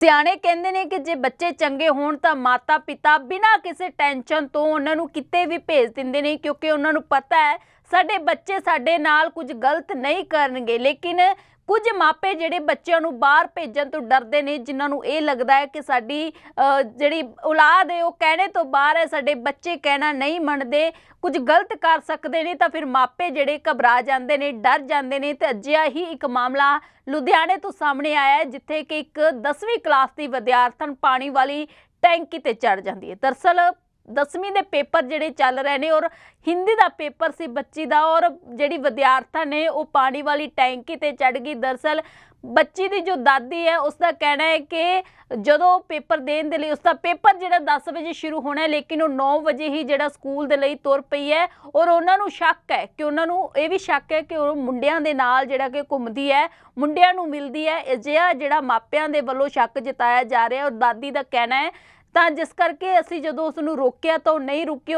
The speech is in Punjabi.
ਸਿਆਣੇ ਕਹਿੰਦੇ ਨੇ ਕਿ ਜੇ ਬੱਚੇ ਚੰਗੇ ਹੋਣ ਤਾਂ ਮਾਤਾ ਪਿਤਾ ਬਿਨਾਂ ਕਿਸੇ ਟੈਨਸ਼ਨ ਤੋਂ ਉਹਨਾਂ ਨੂੰ ਕਿਤੇ ਵੀ ਭੇਜ ਦਿੰਦੇ ਨੇ, ਕਿਉਂਕਿ ਉਹਨਾਂ ਨੂੰ ਪਤਾ ਹੈ ਸਾਡੇ ਬੱਚੇ ਸਾਡੇ ਨਾਲ ਕੁਝ ਗਲਤ ਨਹੀਂ ਕਰਨਗੇ, ਲੇਕਿਨ ਕੁਝ ਮਾਪੇ ਜਿਹੜੇ ਬੱਚਿਆਂ ਨੂੰ ਬਾਹਰ ਭੇਜਣ ਤੋਂ ਡਰਦੇ ਨੇ, ਜਿਨ੍ਹਾਂ ਨੂੰ ਇਹ ਲੱਗਦਾ ਹੈ ਕਿ ਸਾਡੀ ਜਿਹੜੀ ਔਲਾਦ ਹੈ, ਉਹ ਕਹਿਣੇ ਤੋਂ ਬਾਹਰ ਹੈ, ਸਾਡੇ ਬੱਚੇ ਕਹਿਣਾ ਨਹੀਂ ਮੰਨਦੇ, ਕੁਝ ਗਲਤ ਕਰ ਸਕਦੇ ਨੇ, ਤਾਂ ਫਿਰ ਮਾਪੇ ਜਿਹੜੇ ਘਬਰਾ ਜਾਂਦੇ ਨੇ, ਡਰ ਜਾਂਦੇ ਨੇ, ਤੇ ਅਜਿਹਾ ਹੀ ਇੱਕ ਮਾਮਲਾ ਲੁਧਿਆਣੇ ਤੋਂ ਸਾਹਮਣੇ ਆਇਆ ਹੈ, ਜਿੱਥੇ ਕਿ ਇੱਕ 10ਵੀਂ ਕਲਾਸ ਦੀ ਵਿਦਿਆਰਥਣ ਪਾਣੀ ਵਾਲੀ ਟੈਂਕੀ ਤੇ ਚੜ ਜਾਂਦੀ ਹੈ। ਦਰਸਲ 10ਵੀਂ ਦੇ ਪੇਪਰ ਜਿਹੜੇ ਚੱਲ ਰਹੇ ਨੇ ਔਰ ਹਿੰਦੀ ਦਾ ਪੇਪਰ ਸੀ ਬੱਚੀ ਦਾ ਔਰ ਜਿਹੜੀ ਵਿਦਿਆਰਥਣ ਨੇ ਉਹ ਪਾਣੀ ਵਾਲੀ ਟੈਂਕੀ ਤੇ ਚੜ ਗਈ। ਦਰਸਲ ਬੱਚੀ ਦੀ ਜੋ ਦਾਦੀ ਹੈ ਉਸ ਦਾ ਕਹਿਣਾ ਹੈ ਕਿ ਜਦੋਂ ਪੇਪਰ ਦੇਣ ਦੇ ਲਈ ਉਸ ਦਾ ਪੇਪਰ ਜਿਹੜਾ 10 ਵਜੇ ਸ਼ੁਰੂ ਹੋਣਾ ਹੈ, ਲੇਕਿਨ ਉਹ 9 ਵਜੇ ਹੀ ਜਿਹੜਾ ਸਕੂਲ ਦੇ ਲਈ ਤੁਰ ਪਈ ਹੈ ਔਰ ਉਹਨਾਂ ਨੂੰ ਸ਼ੱਕ ਹੈ ਕਿ ਉਹਨਾਂ ਨੂੰ ਇਹ ਵੀ ਸ਼ੱਕ ਹੈ ਕਿ ਉਹ ਮੁੰਡਿਆਂ ਦੇ ਨਾਲ ਜਿਹੜਾ ਕਿ ਘੁੰਮਦੀ ਹੈ, ਮੁੰਡਿਆਂ ਨੂੰ ਮਿਲਦੀ ਹੈ, ਅਜਿਹਾ ਜਿਹੜਾ ਮਾਪਿਆਂ ਦੇ ਵੱਲੋਂ ਸ਼ੱਕ ਜਤਾਇਆ ਜਾ ਰਿਹਾ ਔਰ ਦਾਦੀ ਦਾ ਕਹਿਣਾ ਹੈ ਤਾਂ ਜਿਸ ਕਰਕੇ ਅਸੀਂ ਜਦੋਂ ਉਸ ਨੂੰ ਰੋਕਿਆ ਤਾਂ ਉਹ ਨਹੀਂ ਰੁਕੀ